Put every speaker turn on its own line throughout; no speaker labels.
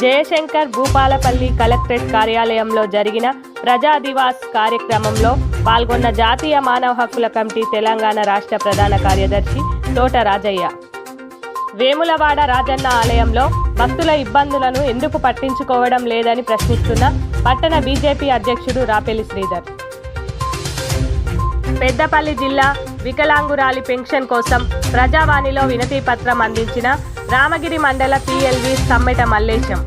Jayashankar Bhupalpally collectorate కార్యాలయంలో జరిగిన ప్రజా దివాస్ కార్యక్రమంలో పాల్గొన్న జాతీయ మానవ హక్కుల కమిటీ తెలంగాణ రాష్ట్ర ప్రధాన కార్యదర్శి తోట రాజయ్య. వేములవాడ రాజన్న ఆలయంలో భక్తుల ఇబ్బందులను ఎందుకు పట్టించుకోవడం లేదని ప్రశ్నిస్తున్న పట్టణ బీజేపీ అధ్యక్షుడు రాపెల్లి శ్రీధర్. పెద్దపల్లి జిల్లా వికలాంగురాలి పెన్షన్ కోసం ప్రజావాణిలో వినతి పత్రం అందించిన రామగిరి మండల పిఎల్వి సమ్మెట మల్లేశం.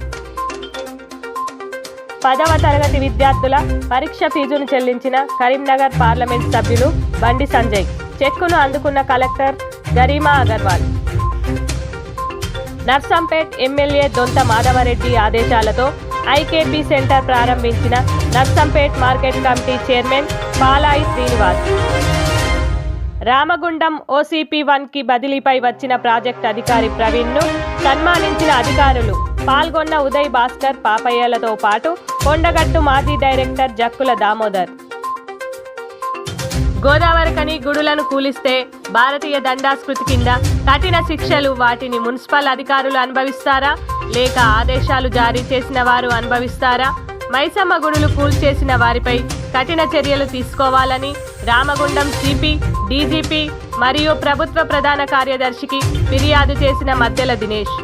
పదవ తరగతి విద్యార్థుల పరీక్ష ఫీజును చెల్లించిన కరీంనగర్ పార్లమెంట్ సభ్యులు బండి సంజయ్. చెక్కును అందుకున్న కలెక్టర్ గరీమా అగర్వాల్. నర్సంపేట్ ఎమ్మెల్యే దొంత మాధవరెడ్డి ఆదేశాలతో ఐకేపీ సెంటర్ ప్రారంభించిన Narsampet market committee chairman Palai Srinivas. Ramagundam OCP వన్కి బదిలీపై వచ్చిన ప్రాజెక్ట్ అధికారి ప్రవీణ్ను సన్మానించిన అధికారులు పాల్గొన్న ఉదయ్ భాస్కర్ పాపయ్యలతో పాటు కొండగట్టు మాజీ డైరెక్టర్ జక్కుల దామోదర్. గోదావరికని గుడులను కూలిస్తే భారతీయ దండాస్కృతి కింద కఠిన శిక్షలు వాటిని మున్సిపల్ అధికారులు అనుభవిస్తారా? లేక ఆదేశాలు జారీ చేసిన వారు అనుభవిస్తారా? మైసమ్మ గుడులు కూల్చేసిన వారిపై కఠిన చర్యలు తీసుకోవాలని రామగుండం సిపి డీజీపీ మరియు ప్రభుత్వ ప్రధాన కార్యదర్శికి ఫిర్యాదు చేసిన మద్దెల దినేష్.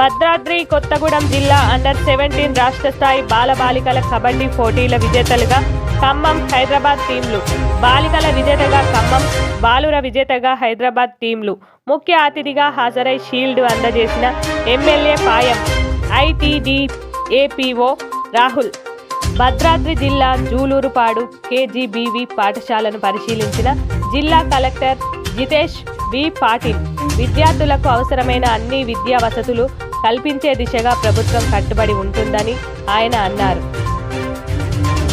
భద్రాద్రి కొత్తగూడెం జిల్లా అండర్ సెవెంటీన్ రాష్ట్ర స్థాయి బాలబాలికల కబడ్డీ పోటీల విజేతలుగా ఖమ్మం హైదరాబాద్ టీంలు. బాలికల విజేతగా ఖమ్మం బాలుర విజేతగా హైదరాబాద్ టీంలు. ముఖ్య అతిథిగా హాజరై షీల్డ్ అందజేసిన MLA Payam ITD APO Rahul. Bhadradri జిల్లా జూలూరుపాడు కేజీబీవి పాఠశాలను పరిశీలించిన జిల్లా కలెక్టర్ జితేష్ వి. పాటిల్ విద్యార్థులకు అవసరమైన అన్ని విద్యా వసతులు కల్పించే దిశగా ప్రభుత్వం కట్టుబడి ఉంటుందని ఆయన అన్నారు.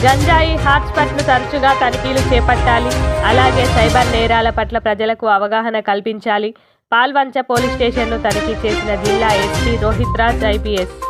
గంజాయి హాట్స్పాట్ను తరచుగా తనిఖీలు చేపట్టాలి. అలాగే సైబర్ నేరాల పట్ల ప్రజలకు అవగాహన కల్పించాలి. పాల్వంచ పోలీస్ స్టేషన్ను తనిఖీ చేసిన జిల్లా ఎస్పీ రోహిత్ రాజ్ ఐపీఎస్.